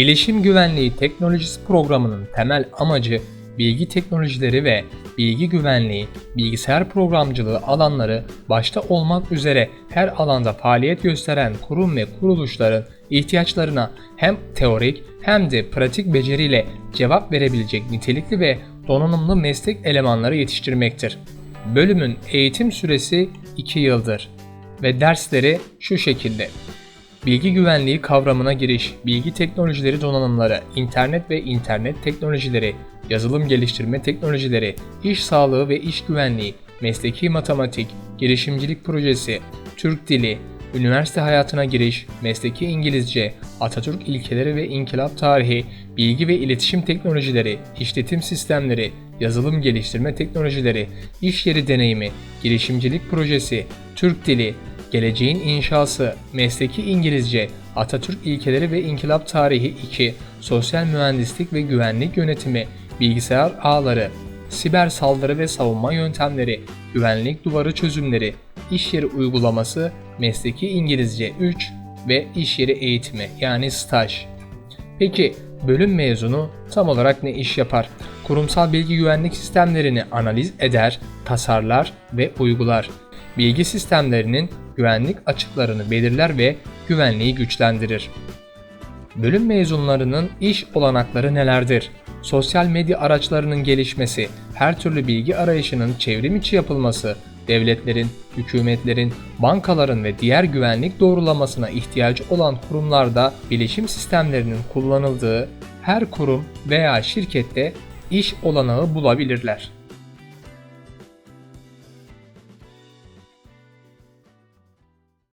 Bilişim Güvenliği Teknolojisi programının temel amacı bilgi teknolojileri ve bilgi güvenliği, bilgisayar programcılığı alanları başta olmak üzere her alanda faaliyet gösteren kurum ve kuruluşların ihtiyaçlarına hem teorik hem de pratik beceriyle cevap verebilecek nitelikli ve donanımlı meslek elemanları yetiştirmektir. Bölümün eğitim süresi 2 yıldır ve dersleri şu şekilde. Bilgi güvenliği kavramına giriş, bilgi teknolojileri donanımları, internet ve internet teknolojileri, yazılım geliştirme teknolojileri, iş sağlığı ve iş güvenliği, mesleki matematik, girişimcilik projesi, Türk dili, üniversite hayatına giriş, mesleki İngilizce, Atatürk ilkeleri ve inkılap tarihi, bilgi ve iletişim teknolojileri, işletim sistemleri, yazılım geliştirme teknolojileri, iş yeri deneyimi, girişimcilik projesi, Türk dili, Geleceğin İnşası, Mesleki İngilizce, Atatürk İlkeleri ve İnkılap Tarihi 2, Sosyal Mühendislik ve Güvenlik Yönetimi, Bilgisayar Ağları, Siber Saldırı ve Savunma Yöntemleri, Güvenlik Duvarı Çözümleri, İş Yeri Uygulaması, Mesleki İngilizce 3 ve İş Yeri Eğitimi yani staj. Peki bölüm mezunu tam olarak ne iş yapar? Kurumsal bilgi güvenlik sistemlerini analiz eder, tasarlar ve uygular. Bilgi sistemlerinin güvenlik açıklarını belirler ve güvenliği güçlendirir. Bölüm mezunlarının iş olanakları nelerdir? Sosyal medya araçlarının gelişmesi, her türlü bilgi arayışının çevrim içi yapılması, devletlerin, hükümetlerin, bankaların ve diğer güvenlik doğrulamasına ihtiyacı olan kurumlarda bilişim sistemlerinin kullanıldığı her kurum veya şirkette iş olanağı bulabilirler.